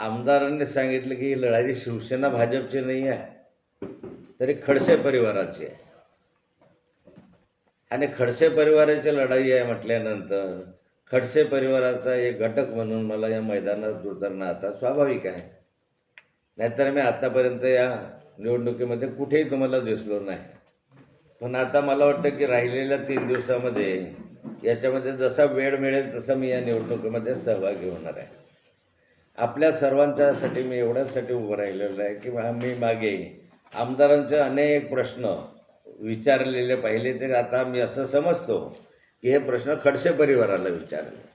आमदारांनी सांगितलं की ही लढाई शिवसेना भाजपची नाही आहे तरी खडसे परिवाराची आहे. आणि खडसे परिवाराची लढाई आहे म्हटल्यानंतर खडसे परिवाराचा एक घटक म्हणून मला या मैदानात उतरणं आता स्वाभाविक आहे. नाहीतर मी आत्तापर्यंत या निवडणुकीमध्ये कुठेही तुम्हाला दिसलो नाही. पण आता मला वाटतं की राहिलेल्या तीन दिवसामध्ये याच्यामध्ये जसा वेळ मिळेल तसा मी या निवडणुकीमध्ये सहभागी होणार आहे. आपल्या सर्वांच्यासाठी मी एवढ्यासाठी उभं राहिलेलो आहे की मी मागे आमदारांचे अनेक प्रश्न विचारलेले पाहिले ते आता मी असं समजतो की हे प्रश्न खडसे परिवाराला विचारले.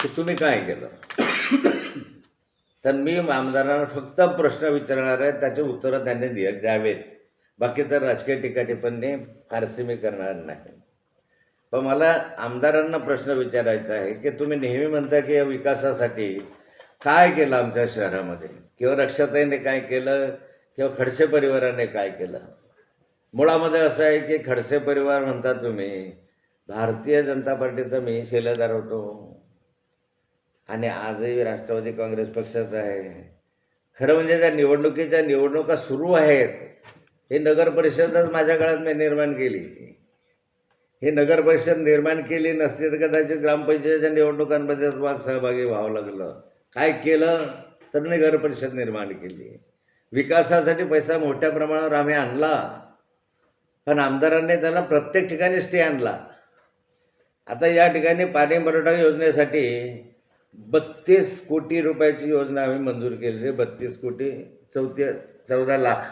की तुम्ही काय केलं? तर मी आमदारांना फक्त प्रश्न विचारणार आहे त्याचे उत्तरं त्यांनी द्यावेत. बाकी तर राजकीय टीकाटिप्पणी फारसे मी करणार नाही. पण मला आमदारांना प्रश्न विचारायचा आहे की तुम्ही नेहमी म्हणता की या विकासासाठी काय केलं आमच्या शहरामध्ये? किंवा रक्षाताईने काय केलं? किंवा खडसे परिवाराने काय केलं? मुळामध्ये असं आहे की खडसे परिवार म्हणता तुम्ही भारतीय जनता पार्टीचा मी शिलेदार होतो. आणि आजही राष्ट्रवादी काँग्रेस पक्षाचा आहे. खरं म्हणजे ज्या निवडणुकीच्या निवडणुका सुरू आहेत हे नगर परिषदच माझ्या काळात मी निर्माण केली. हे नगर परिषद निर्माण केली नसती तर कदाचित ग्रामपंचायतच्या निवडणुकांमध्ये तुम्हाला सहभागी व्हावं लागलं. काय केलं? तर नगर परिषद निर्माण केली. विकासासाठी पैसा मोठ्या प्रमाणावर आम्ही आणला. पण आमदारांनी त्याला प्रत्येक ठिकाणी स्टे आणला. आता या ठिकाणी पाणी पुरवठा योजनेसाठी बत्तीस कोटी रुपयाची योजना आम्ही मंजूर केलेली बत्तीस कोटी चौथ्या चौदा लाख.